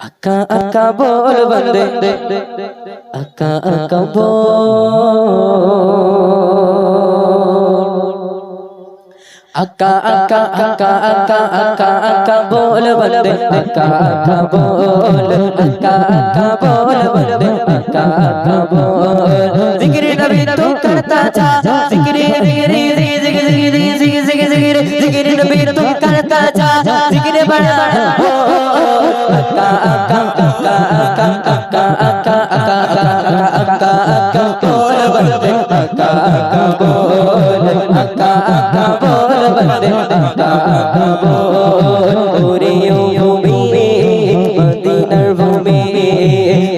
আকা আকা বল বন্দে, আকা আকা বল। আকা আকা আকা আকা আকা আকা বল বন্দে, আকা আকা বল। আকা আকা বল বন্দে, আকা আকা বল। জিকির নবী তু করতা যা জিকির জিকির জিকির জিকির জিকির জিকির জিকির জিকির নবী তু করতা যা জিকির বড়া আকা আকা আকা বল আকা আকা বল বন্দে আকা আকা বল ওরে ও ভূমি মদিনার ভূমি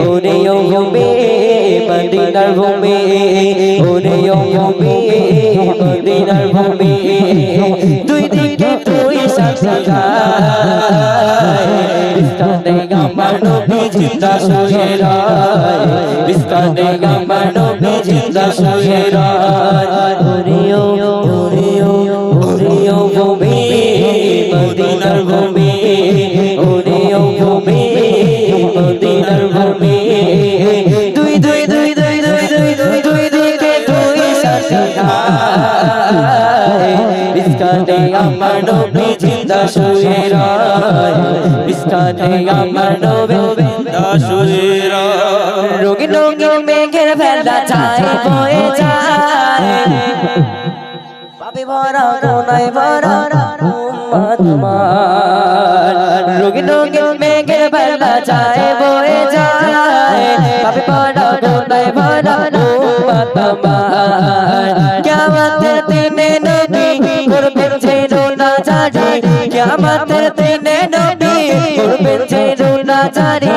ওরে ও ভূমি মদিনার ভূমি ওরে ও ভূমি মদিনার ভূমি দুই দিকে তুই সাথে বিস্তানে গাম্বার নবী জিন্দা শুয়ে রায় বিস্তানে গাম্বার নবী জিন্দা শুয়ে রায় ওরিও ওরিও ওরিও ভূমি মদিনার ভূমি ওরিও ভূমি মদিনার ভূমি দুই দুই দুই দুই দুই দুই দুই দুই দিকে তুই সাথে আমার নবী জিন্দা শুয়ে রায় বিস্কানে আমার নবী কেউ মেঘের ভেলা চাই বয়ে যায় পাবে ভরা কোনায় ভরা তোমার রোগী রোগী মেঘের ভেলা চাই বয়ে যায় পাবে ভরা কোনায় ভরা তোমার কেমন দিনে নদী করবে ছেড়ো না জানি কেমন দিনে নদী করবে ছেড়ো না জানি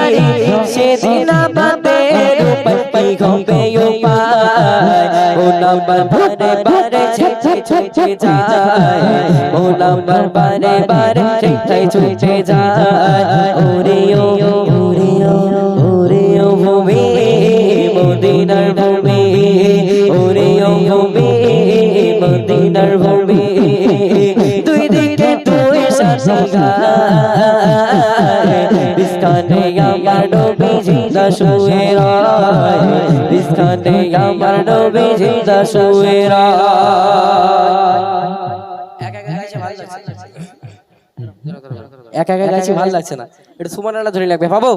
সেদিন আমাদের উপায় হবে উপায় ও নাম্বার বারে বারে ছুটে ছুটে যায় ও নাম্বার বারে বারে ছুটে ছুটে যায় ওরে ও ওরে ও ওরে ও ভূমি মদিনার ভূমি ওরে ও ভূমি মদিনার ভূমি দুই দিকে তুই সাসাগায় একা একা গাইছে ভালো লাগছে না। এটা সুমানালা ধরে লাগবে। ভাবো।